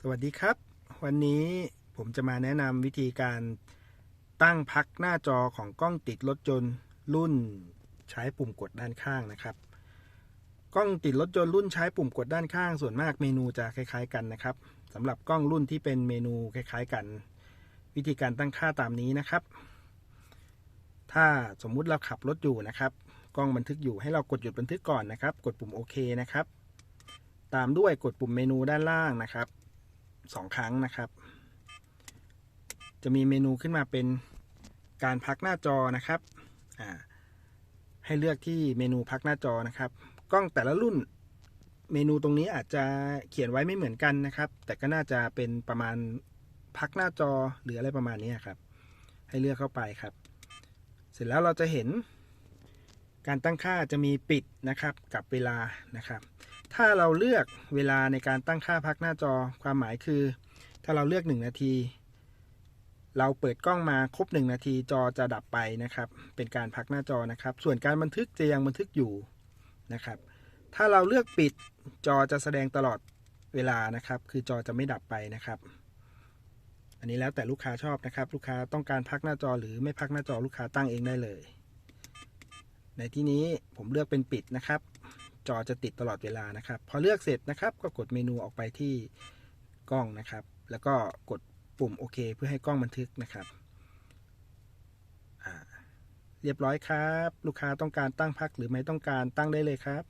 สวัสดีครับ วันนี้ผมจะมาแนะนำวิธีการตั้งพักหน้าจอของกล้องติดรถยนต์รุ่นใช้ปุ่มกดด้านข้างนะครับ กล้องติดรถยนต์รุ่นใช้ปุ่มกดด้านข้าง ส่วนมากเมนูจะคล้าย ๆ กันนะครับสำหรับกล้องรุ่นที่เป็นเมนูคล้าย ๆ กัน วิธีการตั้งค่าตามนี้นะครับ ถ้าสมมุติเราขับรถอยู่นะครับ กล้องบันทึกอยู่ให้เรากดหยุดบันทึกก่อนนะครับ กดปุ่มโอเคนะครับ ตามด้วยกดปุ่มเมนูด้านล่างนะครับ สองครั้งนะครับ จะมีเมนูขึ้นมาเป็นการพักหน้าจอนะครับให้เลือกที่เมนูพักหน้าจอนะครับ กล้องแต่ละรุ่นเมนูตรงนี้อาจจะเขียนไว้ไม่เหมือนกันนะครับ แต่ก็น่าจะเป็นประมาณพักหน้าจอหรืออะไรประมาณนี้ครับ ให้เลือกเข้าไปครับ เสร็จแล้วเราจะเห็น การตั้งค่าจะมีปิดนะครับกับเวลานะครับ ถ้าเราเลือกเวลาในการตั้งค่าพักหน้าจอความหมายคือ ถ้าเราเลือก 1 นาที เราเปิดกล้องมาครบ 1 นาทีจอจะดับไปนะครับ เป็นการพักหน้าจอนะครับ ส่วนการบันทึกจะยังบันทึกอยู่นะครับ ถ้าเราเลือกปิดจอจะแสดงตลอดเวลานะครับ คือจอจะไม่ดับไปนะครับอันนี้แล้วแต่ลูกค้าชอบนะครับ ลูกค้าต้องการพักหน้าจอหรือไม่พักหน้าจอลูกค้าตั้งเองได้เลย ในที่นี้ผมเลือกเป็นปิดนะครับ จอจะติดตลอดเวลานะครับ พอเลือกเสร็จนะครับ ก็กดเมนูออกไปที่กล้องนะครับ แล้วก็กดปุ่มโอเคเพื่อให้กล้องบันทึกนะครับเรียบร้อยครับ ลูกค้าต้องการตั้งพักหรือไม่ต้องการตั้งได้เลยครับ